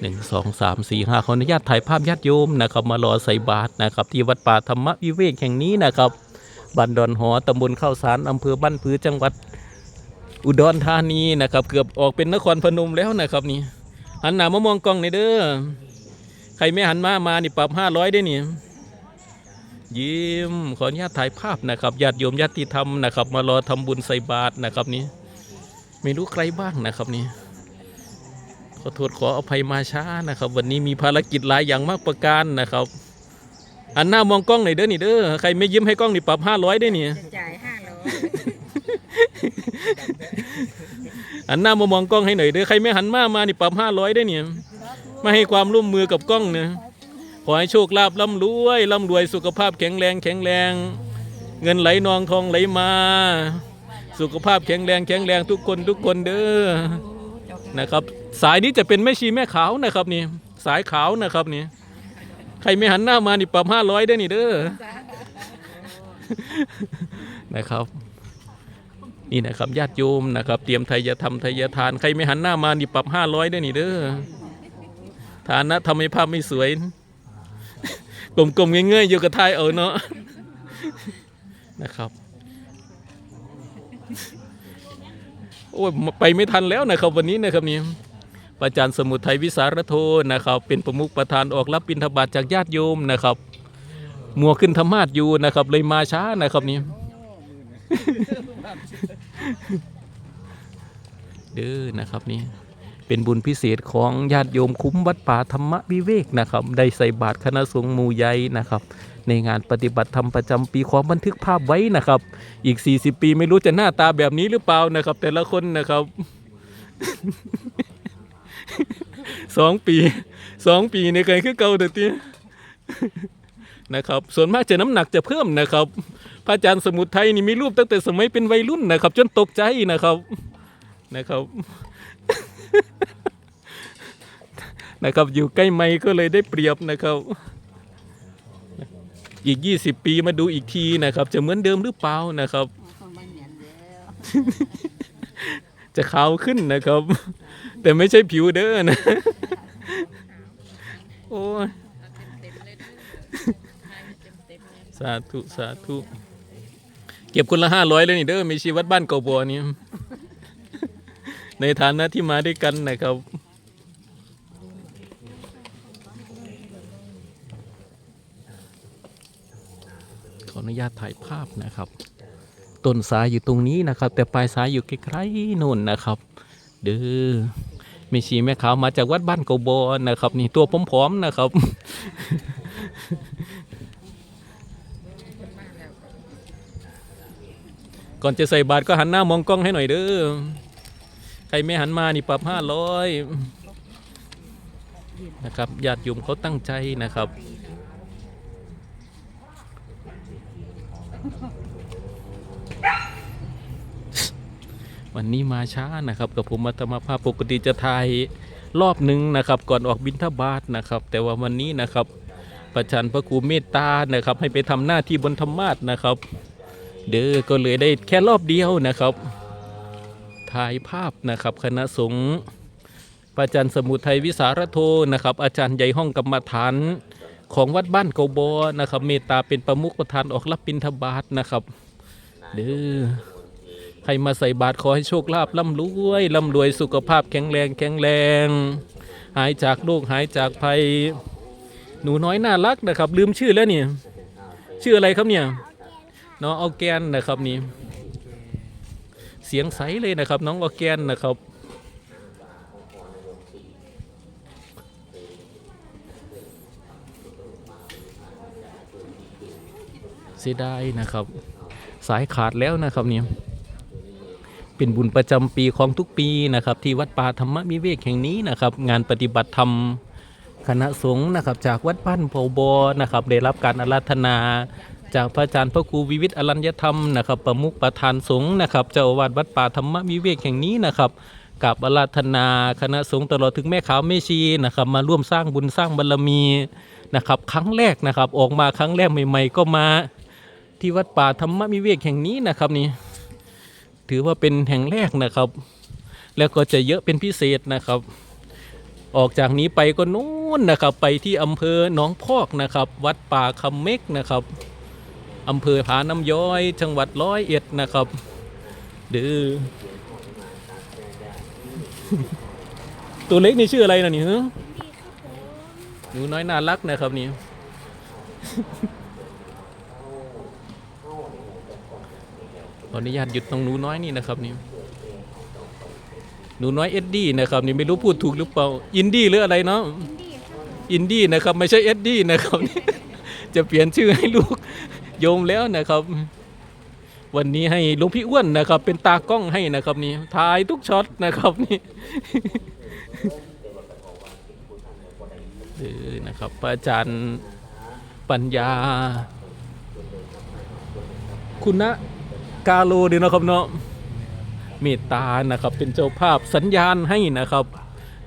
หนึ่งสองสามสี่ห้าขออนุญาตถ่ายภาพญาติโยมนะครับ มารอใส่บาตรนะครับ ที่วัดป่าธรรมวิเวกแห่งนี้นะครับบ้านดอนหอตำบลข้าวสารอำเภอบ้านผือจังหวัดอุดรธานีนะครับ เกือบออกเป็นนครพนมแล้วนะครับนี่หันหน้ามามองกล้องในเด้อใครไม่หันมามานี่ปรับห้าร้อยได้นี่ยิ้มขออนุญาตถ่ายภาพนะครับญาติโยมญาติธรรมนะครับ มารอทำบุญใส่บาตรนะครับนี่ไม่รู้ใครบ้างนะครับนี่ อโทษขออภัยมาช้านะครับ วันนี้มีภารกิจหลายอย่างมากประการนะครับ อันหน้ามองกล้องหน่อยเด้อนี่เด้อใครไม่ยิ้มให้กล้องนี่ปรับห้าร้อยได้นี่จะจ่ายห้าร้อยหันหน้ามามองกล้องให้หน่อยเด้อใครไม่หันมามานี่ปรับห้าร้อยได้เนี่ยมาให้ความร่วมมือกับกล้องเนี่ยขอให้โชคลาภร่ำรวยร่ำรวยสุขภาพแข็งแรงแข็งแรง เงินไหลนองทองไหลมา สุขภาพแข็งแรงแข็งแรงทุกคนทุกคนเด้อ นะครับ สายนี้จะเป็นแม่ชีแม่ขาวนะครับนี่สายขาวนะครับนี่ใครไม่หันหน้ามานี่ปรับห้าร้อยได้อนี่เด้อนะครับ นี่นะครับญาติโยมนะครับ เตรียมไทยธรรมไทยทาน ใครไม่หันหน้ามานี่ปรับห้าร้อยได้นี่เด้อฐานะทำให้ภาพไม่สวยกลมๆเงยๆอยู่กับไทยเอาเนาะนะครับ โอ้ไปไม่ทันแล้วนะครับวันนี้นะครับนี่พระอาจารย์สมุทัยวิสารโทนะครับ เป็นประมุขประธานออกรับบิณฑบาตจากญาติโยมนะครับ มัวขึ้นธรรมาสอยู่นะครับ เลยมาช้านะครับนี่เด้อนะครับนี่เป็นบุญพิเศษของญาติโยมคุ้มวัดป่าธรรมวิเวกนะครับ ได้ใส่บาตรคณะสงฆ์มูใหญ่นะครับ ในงานปฏิบัติธรรมประจำปีขอบันทึกภาพไว้นะครับ อีก 40 ปีไม่รู้จะหน้าตาแบบนี้หรือเปล่านะครับ แต่ละคนนะครับสองปีสองปีในการคือเก่าเด็ดทีนะครับส่วนมากจะน้ำหนักจะเพิ่มนะครับ พระอาจารย์สมุทรไทยนี่มีรูปตั้งแต่สมัยเป็นวัยรุ่นนะครับ จนตกใจนะครับนะครับนะครับอยู่ใกล้ไม้ก็เลยได้เปรียบนะครับ อีก 20 ปีมาดูอีกทีนะครับ จะเหมือนเดิมหรือเปล่านะครับ จะขาวขึ้นนะครับ แต่ไม่ใช่ผิวเด้อนะ โอ้ยเต็มเลยเต็มเต็มเลยสาธุ สาธุ เก็บคนละห้าร้อยเลยนี่เด้อมีชีวัดบ้านเก่าบัวนี่ในฐานะที่มาด้วยกันนะครับ ขออนุญาตถ่ายภาพนะครับ ต้นสายอยู่ตรงนี้นะครับ แต่ปลายสายอยู่ไกลๆโน่นนะครับเด้อมีชีแม่ขาวมาจากวัดบ้านเกบอนะครับ นี่ตัวผอมๆนะครับก่อนจะใส่บาตรก็หันหน้ามองกล้องให้หน่อยเด้อ ใครไม่หันมานี่ปรับห้าร้อยนะครับ ญาติโยมเขาตั้งใจนะครับ วันนี้มาช้านะครับกับผมมัตมาภาพปกติจะถ่ายรอบหนึ่งนะครับก่อนออกบิณฑบาตนะครับ แต่ว่าวันนี้นะครับ ประชันพระครูเมตตานะครับ ให้ไปทำหน้าที่บนธรรมาสนะครับ เด้อก็เลยได้แค่รอบเดียวนะครับถ่ายภาพนะครับคณะสงฆ์พระอาจารย์สมุทัยวิสารโทนะครับ อาจารย์ใหญ่ห้องกรรมฐานของวัดบ้านเกาบอนะครับ เมตตาเป็นประมุขประธานออกรับบิณฑบาตนะครับเด้อ ใครมาใส่บาตรขอให้โชคลาภร่ำรวยร่ำรวยสุขภาพแข็งแรงแข็งแรง หายจากโรคหายจากภัย หนูน้อยน่ารักนะครับ ลืมชื่อแล้วเนี่ยชื่ออะไรครับเนี่ยน้องออแกนนะครับนี่เสียงใสเลยนะครับ น้องออแกนนะครับเสียดายนะครับ สายขาดแล้วนะครับเนี่ย เป็นบุญประจำปีของทุกปีนะครับ ที่วัดป่าธรรมมิเวกแห่งนี้นะครับ งานปฏิบัติธรรมคณะสงฆ์นะครับ จากวัดบ้านโพบอนะครับ ได้รับการอาราธนา จากพระอาจารย์พระครูวิวิทย์อรัญญธรรมนะครับ ประมุขประธานสงฆ์นะครับ เจ้าอาวาสวัดป่าธรรมวิเวกแห่งนี้นะครับกับอาราธนาคณะสงฆ์ตลอดถึงแม่ขาวแม่ชีนะครับ มาร่วมสร้างบุญสร้างบารมีนะครับ ครั้งแรกนะครับ ออกมาครั้งแรกใหม่ ๆ ก็มาที่วัดป่าธรรมวิเวกแห่งนี้นะครับนี่ ถือว่าเป็นแห่งแรกนะครับ แล้วก็จะเยอะเป็นพิเศษนะครับ ออกจากนี้ไปก็นู้นนะครับ ไปที่อำเภอหนองพอกนะครับ วัดป่าคำเม็กนะครับอำเภอผาน้ำย้อย จังหวัดร้อยเอ็ดนะครับเดือตัวเล็กนี่ชื่ออะไรนะนี่ฮะหนูน้อยน่ารักนะครับนี่ ออนุญาตหยุดตรงหนูน้อยนี่นะครับนี่หนูน้อยเอ็ดดี้นะครับนี่ไม่รู้พูดถูกหรือเปล่าอินดี้หรืออะไรเนาะอินดี้นะครับไม่ใช่เอ็ดดี้นะครับจะเปลี่ยนชื่อให้ลูกโยมแล้วนะครับ วันนี้ให้หลวงพี่อ้วนนะครับ เป็นตากล้องให้นะครับนี่ถ่ายทุกช็อตนะครับนี่เออนะครับพระอาจารย์ปัญญา คุณะ กาโลเดียวนะครับเนาะเมตตานะครับเป็นเจ้าภาพสัญญาณให้นะครับ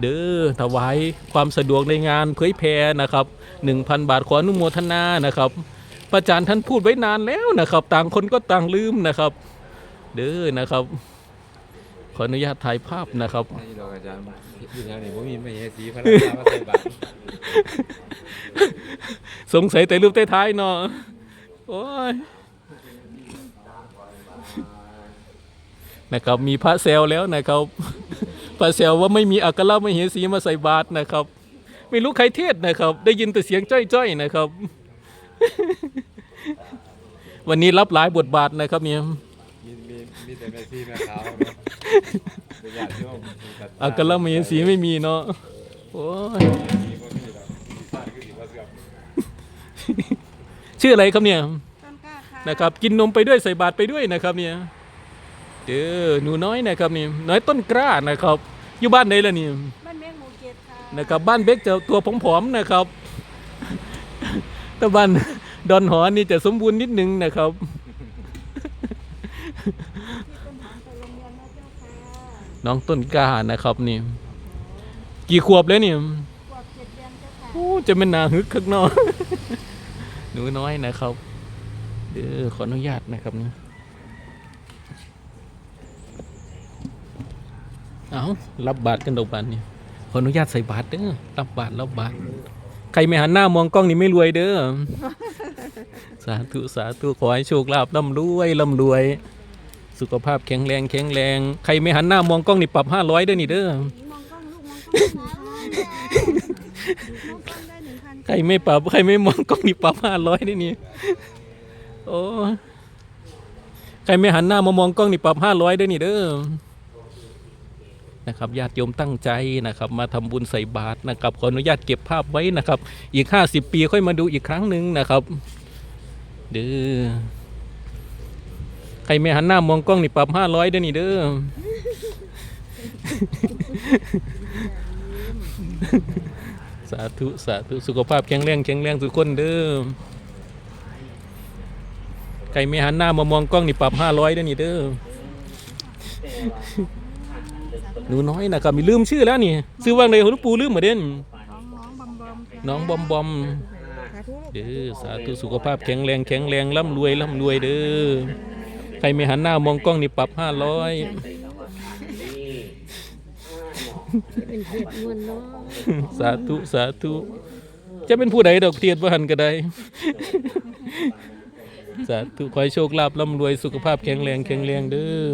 เด้อถวายความสะดวกในงานเผยแพร่นะครับ 1,000 บาทขออนุโมทนานะครับพระอาจารย์ท่านพูดไว้นานแล้วนะครับ ต่างคนก็ต่างลืมนะครับ เด้อนะครับ ขออนุญาตถ่ายภาพนะครับ นี่ดอกอาจารย์อยู่แถวนี้ผมมีไม่เห็นสีพระราชามาใส่บาตรสงสัยแต่รูปท้ายๆเนาะโอ้ย นะครับมีพระเซลแล้วนะครับพระเซลว่าไม่มีอักขระไม่เห็นสีมาใส่บาตรนะครับ ไม่รู้ใครเทศนะครับ ได้ยินแต่เสียงจ้อยๆนะครับ วันนี้รับหลายบทบาทนะครับเนี่ยมีมีมีแต่แม่ซีแม่ขาวเนาะเป็นญาติโยมมีศรัทธาอักขระไม่เห็นสีไม่มีเนาะโอ้ยมีบ่มีดอกมีศาสตร์คือสิว่าเสื่อมชื่ออะไรครับเนี่ยต้นกล้าค่ะนะครับ กินนมไปด้วยใส่บาตรไปด้วยนะครับเนี่ย เด้อหนูน้อยนะครับนี่น้อยต้นกล้านะครับ อยู่บ้านไหนล่ะนี่บ้านเมฆหมู่เจ็ดค่ะนะครับบ้านเบกจะตัวผอมๆนะครับแต่บ้านดอนหอนี่จะสมบูรณ์นิดนึงนะครับน้องต้นกล้านะครับนี่ กี่ขวบแล้วนี่ขวบเจ็ดเดือนเจ้าค่ะโอ้จะเป็นนาฮึกข้างนอกหนูน้อยนะครับ เด้อขออนุญาตนะครับนี่ เอารับบาตรกันดอกบานนี่ขออนุญาตใส่บาตรเด้อรับบาตรรับบาตรใครไม่หันหน้ามองกล้องนี่ไม่รวยเด้อสาธุสาธุขอให้โชคลาภร่ำรวยร่ำรวย สุขภาพแข็งแรงแข็งแรง ใครไม่หันหน้ามองกล้องนี่ปรับห้าร้อยเด้อนี่เด้อใครไม่ปรับใครไม่มองกล้องนี่ปรับห้าร้อยนี่นี่โอ้ใครไม่หันหน้ามามองกล้องนี่ปรับห้าร้อยเด้วยนี่เด้อ นะครับญาติโยมตั้งใจนะครับมาทำบุญใส่บาตรนะครับขออนุญาตเก็บภาพไว้นะครับอีกห้าสิบปีค่อยมาดูอีกครั้งหนึ่งนะครับเด้อใครไม่หันหน้ามองกล้องนี่ปรับห้าร้อยด้วยนี่เด้อสาธุสาธุสุขภาพแข็งแรงแข็งแรงทุกคนเด้อใครไม่หันหน้ามามองกล้องนี่ปรับห้าร้อยด้วยนี่เด้อ หนูน้อยนะครับมีลืมชื่อแล้วนี่ชื่อว่าอะไรหลวงปู่ลืมเหมือนเด่นน้องน้องบอมบอมค่ะน้องบอมบอมสาธุเด้อสาธุสุขภาพแข็งแรงแข็งแรงร่ำรวยร่ำรวยเด้อใครไม่หันหน้ามองกล้องนี่ปรับห้าร้อยเป็นเห็ดมวนเนาะสาธุสาธุจะเป็นผู้ใดดอกเทียนบ่หันก็ได้สาธุขอให้โชคลาภร่ำรวยสุขภาพแข็งแรงแข็งแรงเด้อ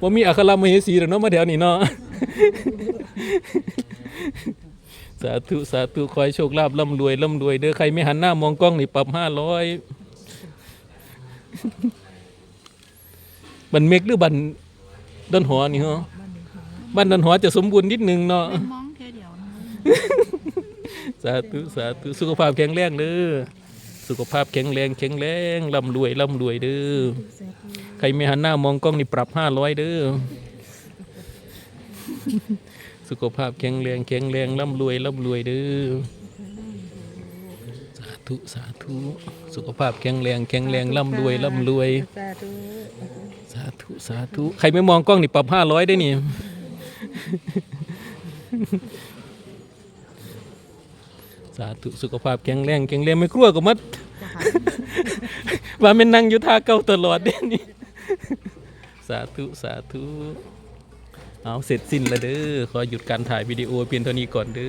ว่ามีอัครมเหสีหรอกเนาะมาแถวนี้เนาะ สาธุสาธุขอให้โชคลาภร่ำรวยร่ำรวยเด้อใครไม่หันหน้ามองกล้องนี่ปรับห้าร้อยบันเมกหรือบันดอนหอนี่เหรอบ้านดอนหอจะสมบูรณ์นิดนึงเนาะมองแค่เดียวนะสาธุสาธุสุขภาพแข็งแรงเด้อ สุขภาพแข็งแรงแข็งแรงร่ำรวยร่ำรวยเด้อใครไม่หันหน้ามองกล้องนี่ปรับห้าร้อยเด้อสุขภาพแข็งแรงแข็งแรงร่ำรวยร่ำรวยเด้อสาธุสาธุสุขภาพแข็งแรงแข็งแรงร่ำรวยร่ำรวย สาธุสาธุสาธุใครไม่มองกล้องนี่ปรับห้าร้อยได้นี่สาธุสุขภาพแข็งแรงแข็งแรงไม่กลัวก็มัด ว่ามันนั่งอยู่ท่าเก่าตลอดเด้นี่สาธุสาธุเอาเสร็จสิ้นแล้วเด้อขอหยุดการถ่ายวิดีโอเพียงเท่านี้ก่อนเด้อ